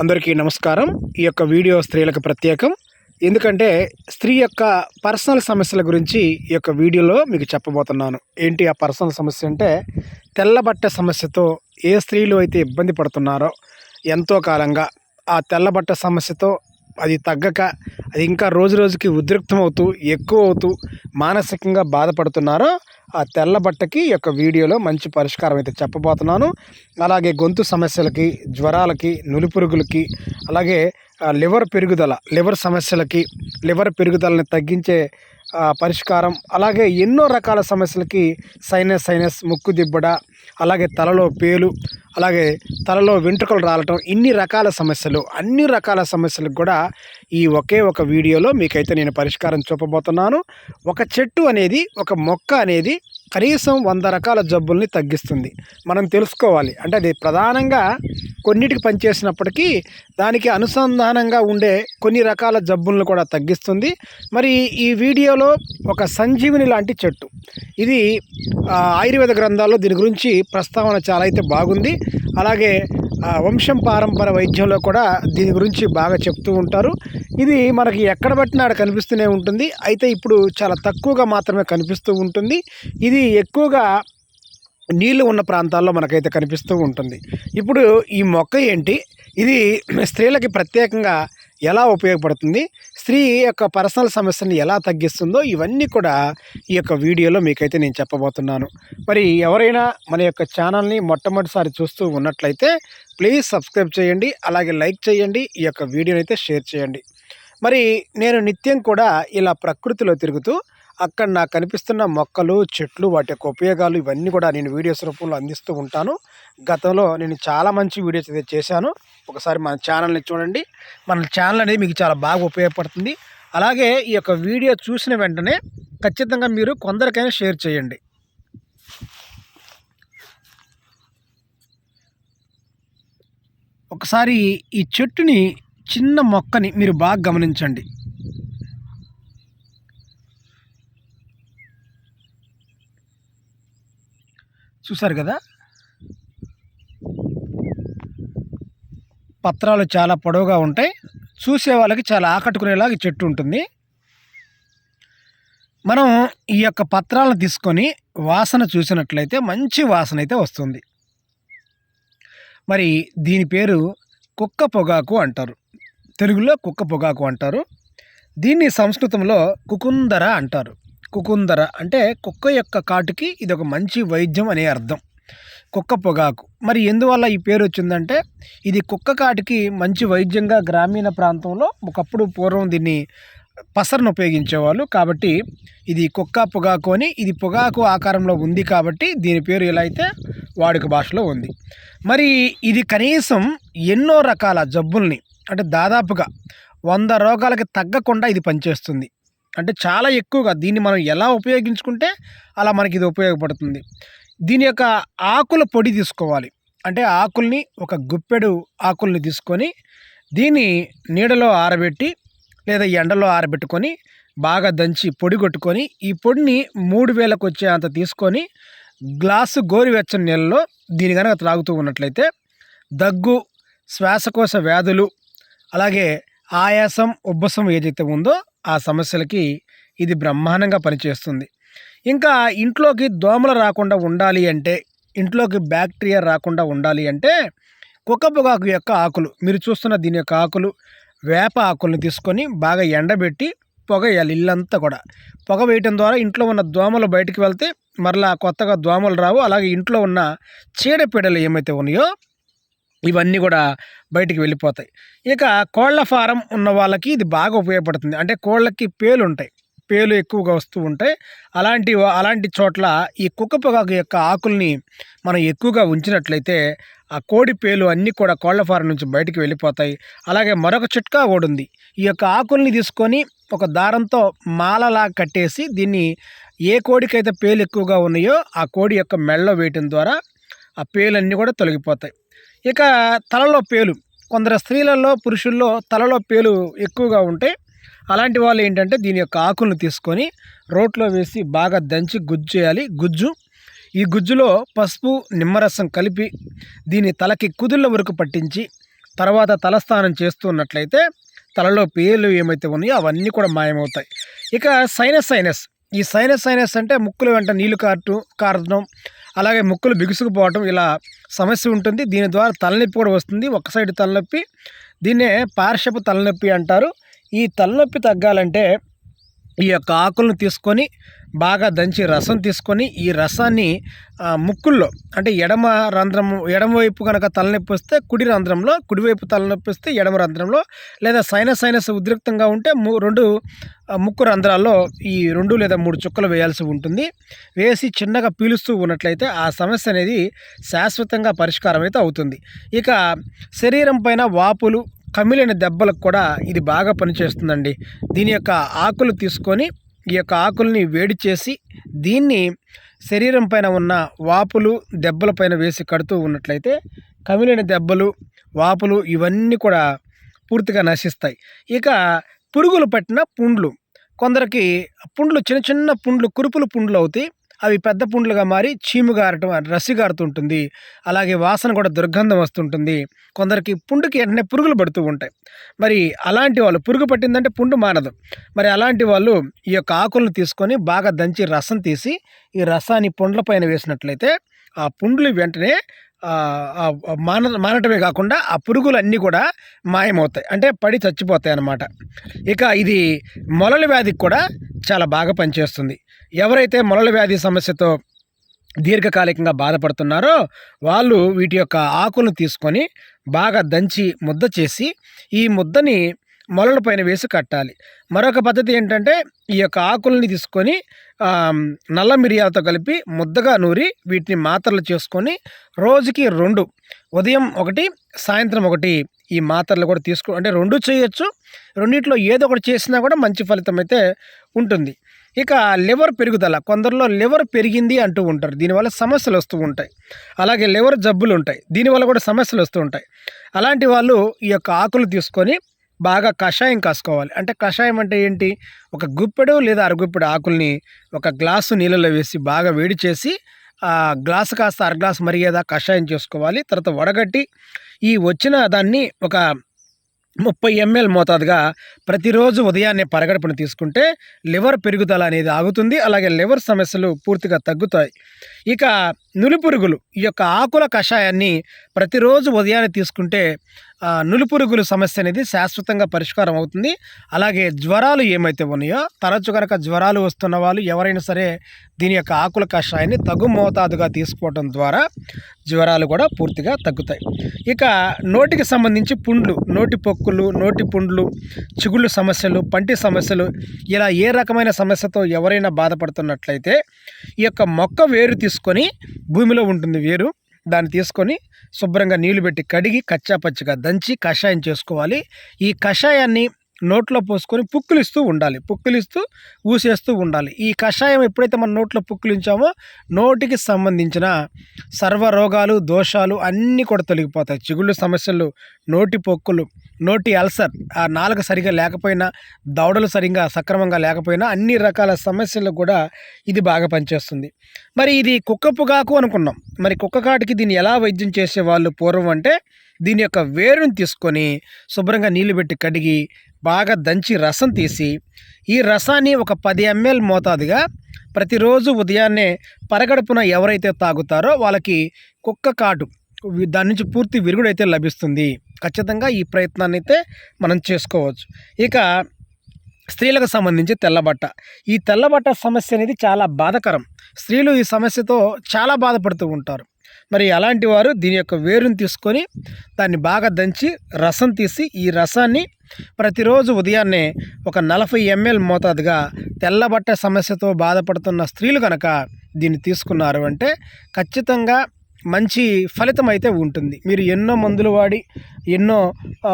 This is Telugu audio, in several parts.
అందరికీ నమస్కారం. ఈ యొక్క వీడియో స్త్రీలకు ప్రత్యేకం. ఎందుకంటే స్త్రీ యొక్క పర్సనల్ సమస్యల గురించి ఈ యొక్క వీడియోలో మీకు చెప్పబోతున్నాను. ఏంటి ఆ పర్సనల్ సమస్య అంటే తెల్లబట్ట సమస్యతో ఏ స్త్రీలు అయితే ఇబ్బంది పడుతున్నారో ఎంతో కాలంగా ఆ తెల్లబట్ట సమస్యతో అది తగ్గక అది ఇంకా రోజు రోజుకి ఉద్రిక్తం అవుతూ ఎక్కువ అవుతూ మానసికంగా బాధపడుతున్నారో ఆ తెల్ల బట్టకి ఈ యొక్క వీడియోలో మంచి పరిష్కారం అయితే చెప్పబోతున్నాను. అలాగే గొంతు సమస్యలకి జ్వరాలకి నులిపురుగులకి అలాగే లివర్ పెరుగుదల లివర్ సమస్యలకి లివర్ పెరుగుదలని తగ్గించే పరిష్కారం. అలాగే ఎన్నో రకాల సమస్యలకి సైనస్ సైనస్ ముక్కు దిబ్బడ అలాగే తలలో పేలు అలాగే తలలో వెంట్రుకలు రాలటం ఇన్ని రకాల సమస్యలు అన్ని రకాల సమస్యలకు కూడా ఈ ఒకే ఒక వీడియోలో మీకైతే నేను పరిష్కారం చూపబోతున్నాను. ఒక చెట్టు అనేది ఒక మొక్క అనేది కనీసం వంద రకాల జబ్బుల్ని తగ్గిస్తుంది. మనం తెలుసుకోవాలి. అంటే అది ప్రధానంగా కొన్నిటికి పనిచేసినప్పటికీ దానికి అనుసంధానంగా ఉండే కొన్ని రకాల జబ్బులను కూడా తగ్గిస్తుంది. మరి ఈ వీడియోలో ఒక సంజీవిని లాంటి చెట్టు. ఇది ఆయుర్వేద గ్రంథాల్లో దీని గురించి ప్రస్తావన చాలా అయితే బాగుంది. అలాగే వంశం పారంపర వైద్యంలో కూడా దీని గురించి బాగా చెప్తూ ఉంటారు. ఇది మనకి ఎక్కడ పట్టినా ఆడ కనిపిస్తూనే ఉంటుంది. అయితే ఇప్పుడు చాలా తక్కువగా మాత్రమే కనిపిస్తూ ఉంటుంది. ఇది ఎక్కువగా నీళ్ళు ఉన్న ప్రాంతాల్లో మనకైతే కనిపిస్తూ ఉంటుంది. ఇప్పుడు ఈ మొక్క ఏంటి? ఇది స్త్రీలకి ప్రత్యేకంగా ఎలా ఉపయోగపడుతుంది? స్త్రీ యొక్క పర్సనల్ సమస్యని ఎలా తగ్గిస్తుందో ఇవన్నీ కూడా ఈ యొక్క వీడియోలో మీకైతే నేను చెప్పబోతున్నాను. మరి ఎవరైనా మన యొక్క ఛానల్ని మొట్టమొదటిసారి చూస్తూ ఉన్నట్లయితే ప్లీజ్ సబ్స్క్రైబ్ చేయండి అలాగే లైక్ చేయండి ఈ యొక్క వీడియోని అయితే షేర్ చేయండి. మరి నేను నిత్యం కూడా ఇలా ప్రకృతిలో తిరుగుతూ అక్కడ నాకు కనిపిస్తున్న మొక్కలు చెట్లు వాటి యొక్క ఉపయోగాలు ఇవన్నీ కూడా నేను వీడియోస్ రూపంలో అందిస్తూ ఉంటాను. గతంలో నేను చాలా మంచి వీడియోస్ అయితే చేశాను. ఒకసారి మన ఛానల్ని చూడండి. మన ఛానల్ అనేది మీకు చాలా బాగా ఉపయోగపడుతుంది. అలాగే ఈ యొక్క వీడియో చూసిన వెంటనే ఖచ్చితంగా మీరు కొందరికైనా షేర్ చేయండి. ఒకసారి ఈ చెట్టుని చిన్న మొక్కని మీరు బాగా గమనించండి. చూసారు కదా? పత్రాలు చాలా పొడవుగా ఉంటాయి. చూసే వాళ్ళకి చాలా ఆకట్టుకునేలాగా చెట్టు ఉంటుంది. మనం ఈ యొక్క పత్రాలను తీసుకొని వాసన చూసినట్లయితే మంచి వాసన అయితే వస్తుంది. మరి దీని పేరు కుక్క పొగాకు అంటారు. తెలుగులో కుక్క పొగాకు అంటారు. దీన్ని సంస్కృతంలో కుకుందర అంటారు. కుకుందర అంటే కుక్క యొక్క కాటుకి ఇది ఒక మంచి వైద్యం అనే అర్థం. కుక్క పొగాకు. మరి ఎందువల్ల ఈ పేరు వచ్చిందంటే ఇది కుక్క కాటికి మంచి వైద్యంగా గ్రామీణ ప్రాంతంలో ఒకప్పుడు పూర్వం దీన్ని పసరను ఉపయోగించేవాళ్ళు. కాబట్టి ఇది కుక్క పొగాకు అని ఇది పొగాకు ఆకారంలో ఉంది కాబట్టి దీని పేరు ఎలా అయితే వాడుక భాషలో ఉంది. మరి ఇది కనీసం ఎన్నో రకాల జబ్బుల్ని అంటే దాదాపుగా వంద రోగాలకి తగ్గకుండా ఇది పనిచేస్తుంది. అంటే చాలా ఎక్కువగా దీన్ని మనం ఎలా ఉపయోగించుకుంటే అలా మనకి ఇది ఉపయోగపడుతుంది. దీని యొక్క ఆకుల పొడి తీసుకోవాలి. అంటే ఆకుల్ని ఒక గుప్పెడు ఆకుల్ని తీసుకొని దీన్ని నీడలో ఆరబెట్టి లేదా ఎండలో ఆరబెట్టుకొని బాగా దంచి పొడి కొట్టుకొని ఈ పొడిని మూడు వేలకు వచ్చే అంత తీసుకొని గ్లాసు గోరువెచ్చని నీళ్ళలో దీని కనుక త్రాగుతూ ఉన్నట్లయితే దగ్గు శ్వాసకోశ వ్యాధులు అలాగే ఆయాసం ఉబ్బసం ఏదైతే ఉందో ఆ సమస్యలకి ఇది బ్రహ్మాండంగా పనిచేస్తుంది. ఇంకా ఇంట్లోకి దోమలు రాకుండా ఉండాలి అంటే ఇంట్లోకి బ్యాక్టీరియా రాకుండా ఉండాలి అంటే కుక్క పొగాకు యొక్క ఆకులు మీరు చూస్తున్న దీని యొక్క ఆకులు వేప ఆకులను తీసుకొని బాగా ఎండబెట్టి పొగ వేయాలి ఇల్లంతా కూడా. పొగ వేయటం ద్వారా ఇంట్లో ఉన్న దోమలు బయటికి వెళ్తే మరలా కొత్తగా దోమలు రావు. అలాగే ఇంట్లో ఉన్న చీడపీడలు ఏమైతే ఉన్నాయో ఇవన్నీ కూడా బయటికి వెళ్ళిపోతాయి. ఇక కోళ్ళ ఫారం ఉన్న వాళ్ళకి ఇది బాగా ఉపయోగపడుతుంది. అంటే కోళ్ళకి పేలు ఉంటాయి. పేలు ఎక్కువగా వస్తూ ఉంటాయి. అలాంటి అలాంటి చోట్ల ఈ కుక్క పొగాకు యొక్క ఆకుల్ని మనం ఎక్కువగా ఉంచినట్లయితే ఆ కోడి పేలు అన్నీ కూడా కోళ్ళ ఫారం నుంచి బయటికి వెళ్ళిపోతాయి. అలాగే మరొక చిట్కా కూడా ఉంది. ఈ యొక్క ఆకుల్ని తీసుకొని ఒక దారంతో మాలలా కట్టేసి దీన్ని ఏ కోడికైతే పేలు ఎక్కువగా ఉన్నాయో ఆ కోడి యొక్క మెళ్ళలో వేయటం ద్వారా ఆ పేలన్నీ కూడా తొలగిపోతాయి. ఇక తలలో పేలు. కొందరు స్త్రీలలో పురుషుల్లో తలలో పేలు ఎక్కువగా ఉంటాయి అలాంటి వాళ్ళు ఏంటంటే దీని యొక్క ఆకులను తీసుకొని రోట్లో వేసి బాగా దంచి గుజ్జు చేయాలి. గుజ్జు. ఈ గుజ్జులో పసుపు నిమ్మరసం కలిపి దీని తలకి కుదుళ్ళ వరకు పట్టించి తర్వాత తలస్నానం చేస్తున్నట్లయితే తలలో పేర్లు ఏమైతే ఉన్నాయో అవన్నీ కూడా మాయమవుతాయి. ఇక సైనస్ సైనస్. ఈ సైనస్ సైనస్ అంటే ముక్కుల వెంట నీళ్ళు కారటం కారడం అలాగే ముక్కులు బిగుసుకుపోవటం ఇలా సమస్య ఉంటుంది. దీని ద్వారా తలనొప్పి కూడా వస్తుంది. ఒక సైడ్ తలనొప్పి దీన్నే పార్శ్వపు తలనొప్పి అంటారు. ఈ తలనొప్పి తగ్గాలంటే ఈ యొక్క ఆకులను తీసుకొని బాగా దంచి రసం తీసుకొని ఈ రసాన్ని ముక్కుల్లో అంటే ఎడమ రంధ్రము ఎడమవైపు కనుక తలనొప్పి వస్తే కుడి రంధ్రంలో కుడివైపు తలనొప్పి వస్తే ఎడమ రంధ్రంలో లేదా సైనస్ సైనస్ ఉద్రిక్తంగా ఉంటే మూ రెండు ముక్కు రంధ్రాల్లో ఈ రెండు లేదా మూడు చుక్కలు వేయాల్సి ఉంటుంది. వేసి చిన్నగా పీలుస్తూ ఉన్నట్లయితే ఆ సమస్య అనేది శాశ్వతంగా పరిష్కారం అయితే అవుతుంది. ఇక శరీరం పైన వాపులు కమిలిన దెబ్బలకు కూడా ఇది బాగా పనిచేస్తుందండి. దీని యొక్క ఆకులు తీసుకొని ఈ యొక్క ఆకుల్ని వేడి చేసి దీన్ని శరీరం పైన ఉన్న వాపులు దెబ్బల పైన వేసి కడుతూ ఉన్నట్లయితే కమిలిన దెబ్బలు వాపులు ఇవన్నీ కూడా పూర్తిగా నశిస్తాయి. ఇక పురుగులు పట్టిన పుండ్లు. కొందరికి పుండ్లు చిన్న చిన్న పుండ్లు కురుపులు పుండ్లు అవుతాయి. అవి పెద్ద పుండ్లుగా మారి చీము గారటం రసి గారుతుంటుంది. అలాగే వాసన కూడా దుర్గంధం వస్తుంటుంది. కొందరికి పుండుకి వెంటనే పురుగులు పడుతూ ఉంటాయి. మరి అలాంటి వాళ్ళు పురుగు పట్టిందంటే పుండు మానదు. మరి అలాంటి వాళ్ళు ఈ యొక్క ఆకులను తీసుకొని బాగా దంచి రసం తీసి ఈ రసాన్ని పుండ్ల పైన వేసినట్లయితే ఆ పుండ్లు వెంటనే మాన మానటమే కాకుండా ఆ పురుగులు అన్నీ కూడా మాయమవుతాయి. అంటే పడి చచ్చిపోతాయి అన్నమాట ఇక ఇది మొలల వ్యాధికి కూడా చాలా బాగా పనిచేస్తుంది. ఎవరైతే మొలల వ్యాధి సమస్యతో దీర్ఘకాలికంగా బాధపడుతున్నారో వాళ్ళు వీటి యొక్క ఆకులను తీసుకొని బాగా దంచి ముద్ద చేసి ఈ ముద్దని మొలల పైన వేసి కట్టాలి. మరొక పద్ధతి ఏంటంటే ఈ యొక్క ఆకుల్ని తీసుకొని నల్ల మిరియాలతో కలిపి ముద్దగా నూరి వీటిని మాత్రలు చేసుకొని రోజుకి రెండు ఉదయం ఒకటి సాయంత్రం ఒకటి ఈ మాత్రలు కూడా తీసుకో అంటే రెండు చేయొచ్చు. రెండిట్లో ఏదో ఒకటి చేసినా కూడా మంచి ఫలితం అయితే ఉంటుంది. ఇక లివర్ పెరుగుదల కొందరిలో లివర్ పెరిగింది అంటూ ఉంటారు. దీనివల్ల సమస్యలు వస్తూ ఉంటాయి. అలాగే లివర్ జబ్బులు ఉంటాయి. దీనివల్ల కూడా సమస్యలు వస్తూ ఉంటాయి. అలాంటి వాళ్ళు ఈ యొక్క ఆకులు తీసుకొని బాగా కషాయం కాసుకోవాలి. అంటే కషాయం అంటే ఏంటి? ఒక గుప్పెడు లేదా అరగుప్పెడు ఆకుల్ని ఒక గ్లాసు నీళ్ళలో వేసి బాగా వేడి చేసి ఆ గ్లాసు కాస్త అర గ్లాసు మరిగేదా కషాయం చేసుకోవాలి. తర్వాత వడగట్టి ఈ వచ్చిన దాన్ని ఒక ముప్పై ఎంఎల్ మోతాదుగా ప్రతిరోజు ఉదయాన్నే పరగడుపున తీసుకుంటే లివర్ పెరుగుదల అనేది ఆగుతుంది అలాగే లివర్ సమస్యలు పూర్తిగా తగ్గుతాయి. ఇక నులిపురుగులు ఈ యొక్క ఆకుల కషాయాన్ని ప్రతిరోజు ఉదయాన్నే తీసుకుంటే ఆ, సమస్య అనేది శాశ్వతంగా పరిష్కారం అవుతుంది. అలాగే జ్వరాలు ఏమైతే ఉన్నాయో తరచు కనుక జ్వరాలు వస్తున్న వాళ్ళు ఎవరైనా సరే దీని యొక్క ఆకుల కషాయాన్ని తగు మోతాదుగా తీసుకోవడం ద్వారా జ్వరాలు కూడా పూర్తిగా తగ్గుతాయి. ఇక నోటికి సంబంధించి పుండ్లు నోటి పొక్కులు నోటి పుండ్లు చిగుళ్ళు సమస్యలు పంటి సమస్యలు ఇలా ఏ రకమైన సమస్యతో ఎవరైనా బాధపడుతున్నట్లయితే ఈ యొక్క మొక్క వేరు తీసుకొని భూమిలో ఉంటుంది వేరు. దాన్ని తీసుకొని శుభ్రంగా నీళ్ళు పెట్టి కడిగి కచ్చా పచ్చిగా దంచి కషాయం చేసుకోవాలి. ఈ కషాయాన్ని నోట్లో పోసుకొని పుక్కులిస్తూ ఉండాలి. పుక్కులిస్తూ ఊసేస్తూ ఉండాలి. ఈ కషాయం ఎప్పుడైతే మనం నోట్లో పుక్కులించామో నోటికి సంబంధించిన సర్వ రోగాలు దోషాలు అన్నీ కూడా తొలగిపోతాయి. చిగుళ్ళు సమస్యలు నోటి పొక్కులు నోటి అల్సర్ ఆ నాలుక సరిగా లేకపోయినా దవడలు సరిగా సక్రమంగా లేకపోయినా అన్ని రకాల సమస్యలు కూడా ఇది బాగా పనిచేస్తుంది. మరి ఇది కుక్క పొగాకు అనుకున్నాం. మరి కుక్క కాటికి దీన్ని ఎలా వైద్యం చేసేవాళ్ళు పూర్వం అంటే దీని యొక్క వేరుని తీసుకొని శుభ్రంగా నీళ్ళు పెట్టి కడిగి బాగా దంచి రసం తీసి ఈ రసాన్ని ఒక పది ఎంఎల్ మోతాదుగా ప్రతిరోజు ఉదయాన్నే పరగడుపున ఎవరైతే తాగుతారో వాళ్ళకి కుక్క కాటు దాని నుంచి పూర్తి విరుగుడైతే లభిస్తుంది. ఖచ్చితంగా ఈ ప్రయత్నాన్ని అయితే మనం చేసుకోవచ్చు. ఇక స్త్రీలకు సంబంధించి తెల్లబట్ట ఈ తెల్లబట్ట సమస్య అనేది చాలా బాధకరం. స్త్రీలు ఈ సమస్యతో చాలా బాధపడుతూ ఉంటారు. మరి అలాంటి వారు దీని యొక్క వేరుని తీసుకొని దాన్ని బాగా దంచి రసం తీసి ఈ రసాన్ని ప్రతిరోజు ఉదయాన్నే ఒక నలభై ఎంఎల్ మోతాదుగా తెల్లబట్ట సమస్యతో బాధపడుతున్న స్త్రీలు కనుక దీన్ని తీసుకున్నారు అంటే ఖచ్చితంగా మంచి ఫలితం అయితే ఉంటుంది. మీరు ఎన్నో మందులు వాడి ఎన్నో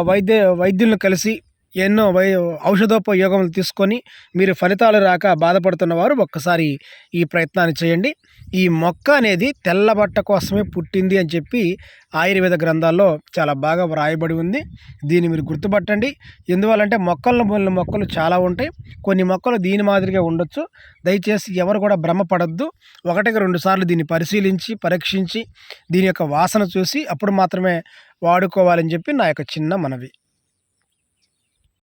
వైద్య వైద్యులను కలిసి ఎన్నో వై ఔషధోపయోగములు తీసుకొని మీరు ఫలితాలు రాక బాధపడుతున్న వారు ఒక్కసారి ఈ ప్రయత్నాన్ని చేయండి. ఈ మొక్క అనేది తెల్లబట్ట కోసమే పుట్టింది అని చెప్పి ఆయుర్వేద గ్రంథాల్లో చాలా బాగా వ్రాయబడి ఉంది. దీన్ని మీరు గుర్తుపట్టండి. ఎందువల్లంటే మొక్కలను పోలిన మొక్కలు చాలా ఉంటాయి. కొన్ని మొక్కలు దీని మాదిరిగా ఉండొచ్చు. దయచేసి ఎవరు కూడా భ్రమపడద్దు. ఒకటికి రెండు సార్లు దీన్ని పరిశీలించి పరీక్షించి దీని యొక్క వాసన చూసి అప్పుడు మాత్రమే వాడుకోవాలని చెప్పి నా యొక్క చిన్న మనవి.